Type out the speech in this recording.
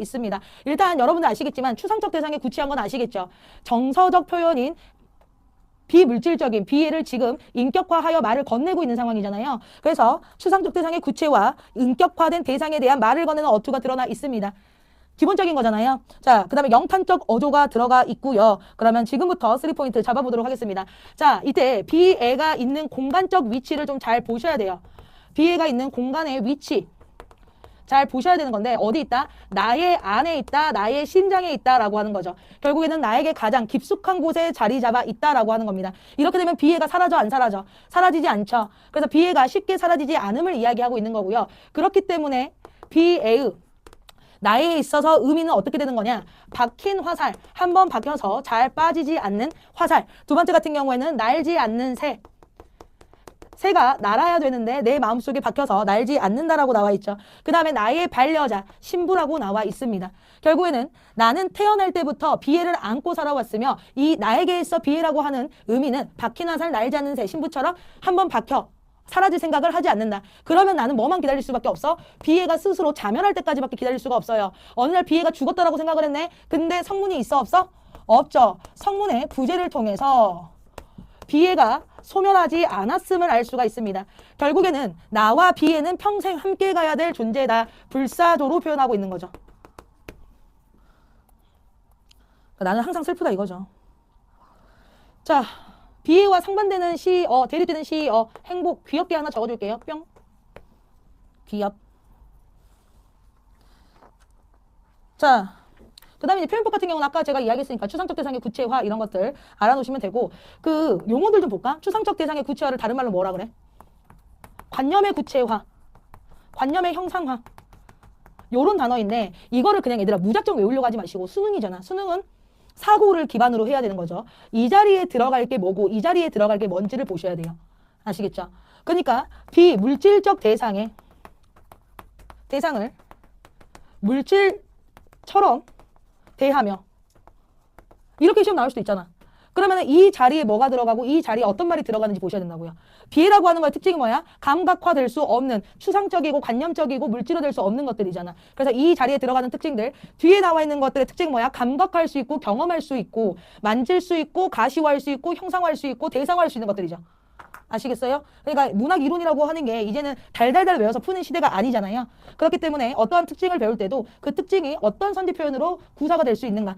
있습니다. 일단 여러분들 아시겠지만 추상적 대상에 구체한 건 아시겠죠? 정서적 표현인 비물질적인 비애를 지금 인격화하여 말을 건네고 있는 상황이잖아요. 그래서 추상적 대상의 구체와 인격화된 대상에 대한 말을 건네는 어투가 드러나 있습니다. 기본적인 거잖아요. 자, 그 다음에 영탄적 어조가 들어가 있고요. 그러면 지금부터 3포인트 잡아보도록 하겠습니다. 자, 이때 비애가 있는 공간적 위치를 좀 잘 보셔야 돼요. 비애가 있는 공간의 위치. 잘 보셔야 되는 건데 어디 있다? 나의 안에 있다, 나의 심장에 있다라고 하는 거죠. 결국에는 나에게 가장 깊숙한 곳에 자리 잡아 있다라고 하는 겁니다. 이렇게 되면 비애가 사라져 안 사라져? 사라지지 않죠. 그래서 비애가 쉽게 사라지지 않음을 이야기하고 있는 거고요. 그렇기 때문에 비애의 나에 있어서 의미는 어떻게 되는 거냐? 박힌 화살, 한 번 박혀서 잘 빠지지 않는 화살. 두 번째 같은 경우에는 날지 않는 새. 새가 날아야 되는데 내 마음속에 박혀서 날지 않는다라고 나와 있죠. 그 다음에 나의 반려자, 신부라고 나와 있습니다. 결국에는 나는 태어날 때부터 비애를 안고 살아왔으며 이 나에게 있어 비애라고 하는 의미는 박힌 화살 날지 않는 새, 신부처럼 한번 박혀 사라질 생각을 하지 않는다. 그러면 나는 뭐만 기다릴 수밖에 없어? 비애가 스스로 자멸할 때까지밖에 기다릴 수가 없어요. 어느 날 비애가 죽었다라고 생각을 했네. 근데 성문이 있어 없어? 없죠. 성문의 부재를 통해서 비애가 소멸하지 않았음을 알 수가 있습니다. 결국에는 나와 비애는 평생 함께 가야 될 존재다. 불사조로 표현하고 있는 거죠. 그러니까 나는 항상 슬프다 이거죠. 자, 비애와 상반되는 시 어, 대립되는 시 어, 행복, 귀엽게 하나 적어줄게요. 뿅. 귀엽. 자, 그 다음에 이제 표현법 같은 경우는 아까 제가 이야기했으니까 추상적 대상의 구체화 이런 것들 알아놓으시면 되고 그 용어들 좀 볼까? 추상적 대상의 구체화를 다른 말로 뭐라 그래? 관념의 구체화, 관념의 형상화 요런 단어인데 이거를 그냥 얘들아 무작정 외우려고 하지 마시고 수능이잖아. 수능은 사고를 기반으로 해야 되는 거죠. 이 자리에 들어갈 게 뭐고 이 자리에 들어갈 게 뭔지를 보셔야 돼요. 아시겠죠? 그러니까 비물질적 대상의 대상을 물질처럼 대하며 이렇게 시험 나올 수도 있잖아. 그러면 이 자리에 뭐가 들어가고 이 자리에 어떤 말이 들어가는지 보셔야 된다고요. 비애라고 하는 거의 특징이 뭐야? 감각화될 수 없는 추상적이고 관념적이고 물질화될 수 없는 것들이잖아. 그래서 이 자리에 들어가는 특징들 뒤에 나와 있는 것들의 특징이 뭐야? 감각할 수 있고 경험할 수 있고 만질 수 있고 가시화할 수 있고 형상화할 수 있고 대상화할 수 있는 것들이죠. 아시겠어요? 그러니까 문학 이론이라고 하는 게 이제는 달달달 외워서 푸는 시대가 아니잖아요. 그렇기 때문에 어떠한 특징을 배울 때도 그 특징이 어떤 선지 표현으로 구사가 될 수 있는가